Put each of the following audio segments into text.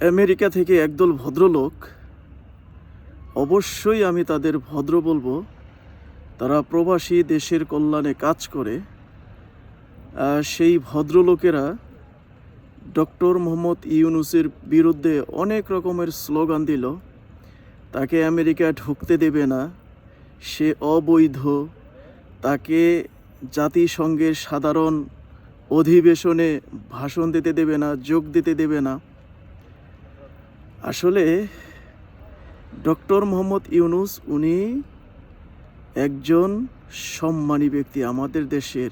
America থেকে একদল ভদ্রলোক, অবশ্যই আমি তাদের ভদ্র বলব, তারা প্রবাসী দেশের কল্যাণে কাজ করে সেই ভদ্রলোকেরা ডক্টর মোহাম্মদ ইউনুসের বিরুদ্ধে অনেক রকমের স্লোগান দিল, তাকে আমেরিকা ঢুকতে দেবে না, সে অবৈধ, তাকে জাতিসংঘের সাধারণ অধিবেশনে ভাষণ দিতে দেবে না, যোগ দিতে দেবে না। আসলে ডক্টর মোহাম্মদ ইউনুস উনি একজন সম্মানী ব্যক্তি, আমাদের দেশের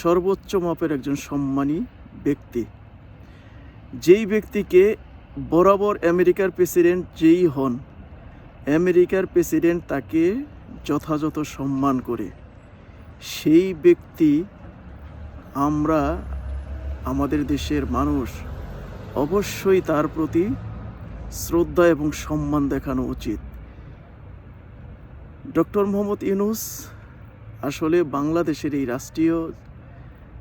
সর্বোচ্চ মাপের একজন সম্মানী ব্যক্তি। যেই ব্যক্তিকে বরাবর আমেরিকার প্রেসিডেন্ট যেই হন, আমেরিকার প্রেসিডেন্ট তাকে যথাযথ সম্মান করে। সেই ব্যক্তি আমরা, আমাদের দেশের মানুষ, অবশ্যই তার প্রতি শ্রদ্ধা এবং সম্মান দেখানো উচিত। ডক্টর মোহাম্মদ ইউনুস আসলে বাংলাদেশের এই রাষ্ট্রীয়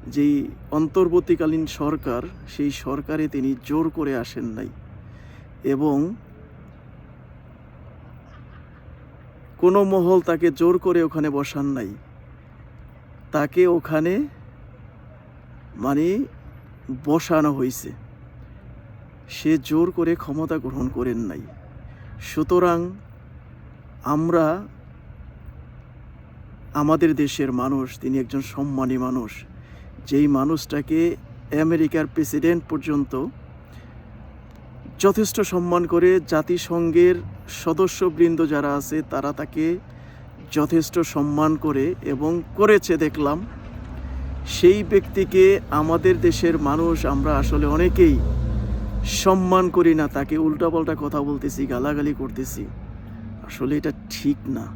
যেই অন্তর্বর্তীকালীন সরকার, সেই সরকারে তিনি জোর করে আসেন নাই এবং কোনো মহল তাকে জোর করে ওখানে বসান নাই। তাকে ওখানে মানে বসানো হয়েছে সে জোর করে ক্ষমতা গ্রহণ করেন নাই। সুতরাং আমরা আমাদের দেশের মানুষ, তিনি একজন সম্মানী মানুষ, যেই মানুষটাকে আমেরিকার প্রেসিডেন্ট পর্যন্ত যথেষ্ট সম্মান করে জাতিসংঘের সদস্যবৃন্দ যারা আছে, তারা তাকে যথেষ্ট সম্মান করে এবং করেছে দেখলাম। সেই ব্যক্তিকে আমাদের দেশের মানুষ, আমরা আসলে অনেকেই সম্মান করি না, তাকে উল্টাপাল্টা কথা বলতেছি, গালাগালি করতেছি। আসলে এটা ঠিক না।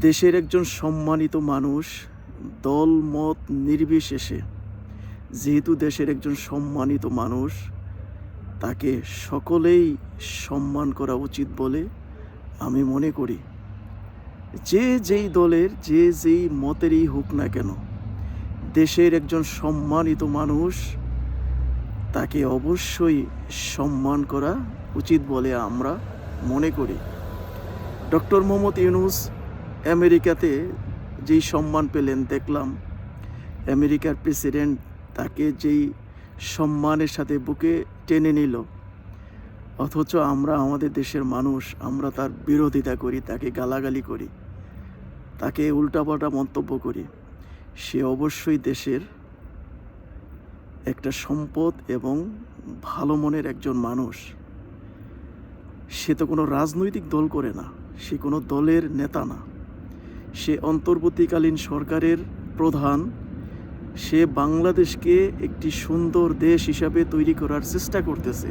দেশের একজন সম্মানিত মানুষ দল, মত নির্বিশেষে যেহেতু দেশের একজন সম্মানিত মানুষ, তাকে সকলেই সম্মান করা উচিত বলে আমি মনে করি। যে যেই দলের, যে যেই মতেরই হোক না কেন, দেশের একজন সম্মানিত মানুষ তাকে অবশ্যই সম্মান করা উচিত বলে আমরা মনে করি। ডক্টর মোহাম্মদ ইউনুস আমেরিকাতে যেই সম্মান পেলেন, দেখলাম আমেরিকার প্রেসিডেন্ট তাকে যেই সম্মানের সাথে বুকে টেনে নিল। অথচ আমরা আমাদের দেশের মানুষ, আমরা তার বিরোধিতা করি, তাকে গালাগালি করি, তাকে উল্টাপাল্টা মন্তব্য করি। সে অবশ্যই দেশের একটা সম্পদ এবং ভালো মনের একজন মানুষ। সে তো কোনো রাজনৈতিক দল করে না, সে কোনো দলের নেতা না। সে অন্তর্বর্তীকালীন সরকারের প্রধান। সে বাংলাদেশকে একটি সুন্দর দেশ হিসাবে তৈরি করার চেষ্টা করতেছে।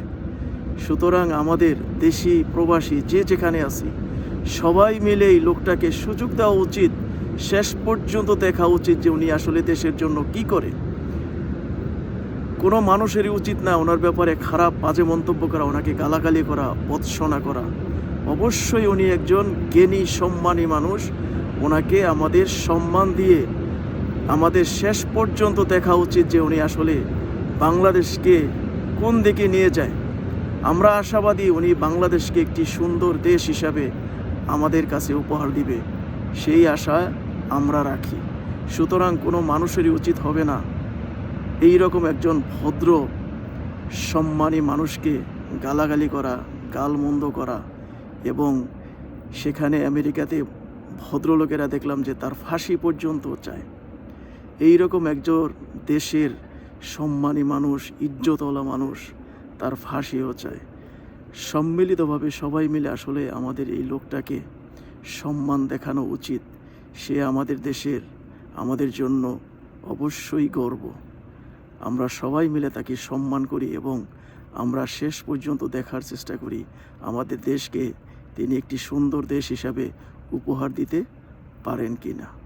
সুতরাং আমাদের দেশি প্রবাসী যে যেখানে আছি, সবাই মিলে এই লোকটাকে সুযোগ দেওয়া উচিত। শেষ পর্যন্ত দেখা উচিত যে উনি আসলে দেশের জন্য কি করে। কোনো মানুষেরই উচিত না ওনার ব্যাপারে খারাপ বাজে মন্তব্য করা, ওনাকে গালাগালি করা, বৎসনা করা। অবশ্যই উনি একজন জ্ঞানী, সম্মানী মানুষ। ওনাকে আমাদের সম্মান দিয়ে আমাদের শেষ পর্যন্ত দেখা উচিত যে উনি আসলে বাংলাদেশকে কোন দিকে নিয়ে যায়। আমরা আশাবাদী উনি বাংলাদেশকে একটি সুন্দর দেশ হিসাবে আমাদের কাছে উপহার দিবে। সেই আশা আমরা রাখি। সুতরাং কোনো মানুষেরই উচিত হবে না। এই রকম একজন ভদ্র, সম্মানী মানুষকে গালাগালি করা, গালমন্দ করা এবং সেখানে আমেরিকাতে ভদ্রলোকেরা দেখলাম যে তার ফাঁসি পর্যন্ত চায়। এই রকম একজন দেশের সম্মানী মানুষ, ইজ্জতওয়ালা মানুষ তার ফাঁসিও চায়। সম্মিলিতভাবে সবাই মিলে আসলে আমাদের এই লোকটাকে সম্মান দেখানো উচিত। সে আমাদের দেশের, আমাদের জন্য অবশ্যই গর্ব। আমরা সবাই মিলে তাকে সম্মান করি এবং আমরা শেষ পর্যন্ত দেখার চেষ্টা করি। আমাদের দেশকে তিনি একটি সুন্দর দেশ হিসাবে উপহার দিতে পারেন কি না